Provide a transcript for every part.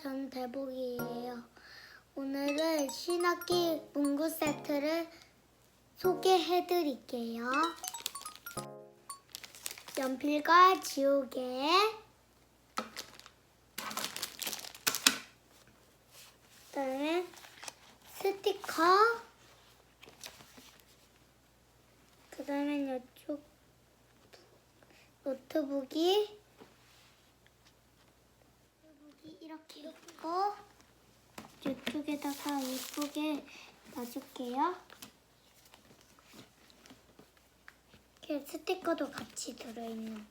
전 대복이에요. 오늘은 신학기 문구 세트를 소개해 드릴게요. 연필과 지우개, 그다음에 스티커, 그다음에 이쪽 노트북이 노트북 이 이렇게 있고 이쪽에다가 예쁘게 놔줄게요. 이렇게 스티커도 같이 들어있는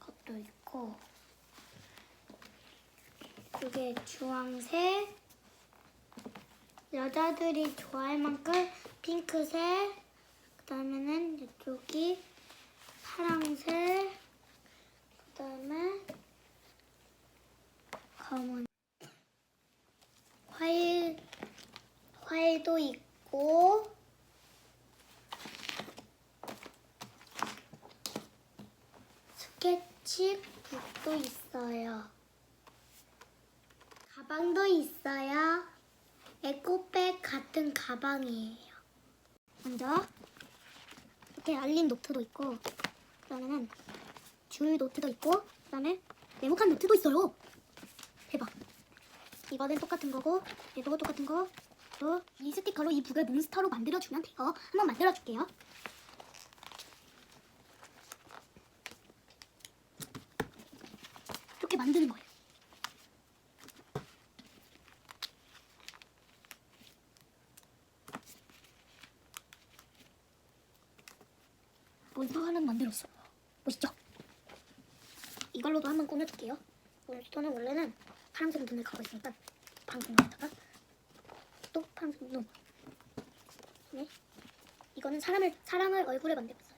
것도 있고 이게 주황색 여자들이 좋아할 만큼 핑크색 그 다음에는 이쪽이 파랑색 그 다음에 과일 과일도 있고 스케치북도 있어요. 가방도 있어요. 에코백 같은 가방이에요. 먼저 이렇게 알림 노트도 있고 그다음에는 줄 노트도 있고 그다음에 네모칸 노트도 있어요. 대박. 이거는 똑같은 거고 얘도 똑같은 거. 또 이 스티커로 이 북을 몬스터로 만들어주면 돼요. 한번 만들어줄게요. 이렇게 만드는 거예요. 몬스터 하나 만들었어요. 멋있죠? 이걸로도 한번 꾸며줄게요. 몬스터는 원래는 파란색 눈을 가고 있으니까 방송에다가 또 파란색 눈. 네. 이거는 사람을 사람을 얼굴에 만들었어요.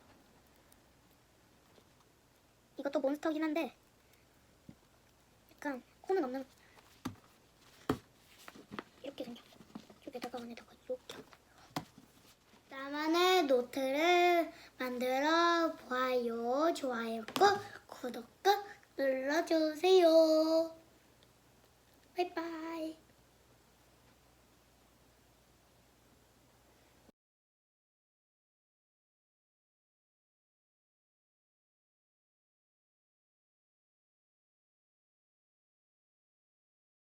이것도 몬스터긴 한데 약간 코는 없는 이렇게 생겼고 여기다가 안에다가 이렇게 나만의 노트를 만들어 보아요 좋아요 꾹 구독 꾹 눌러주세요.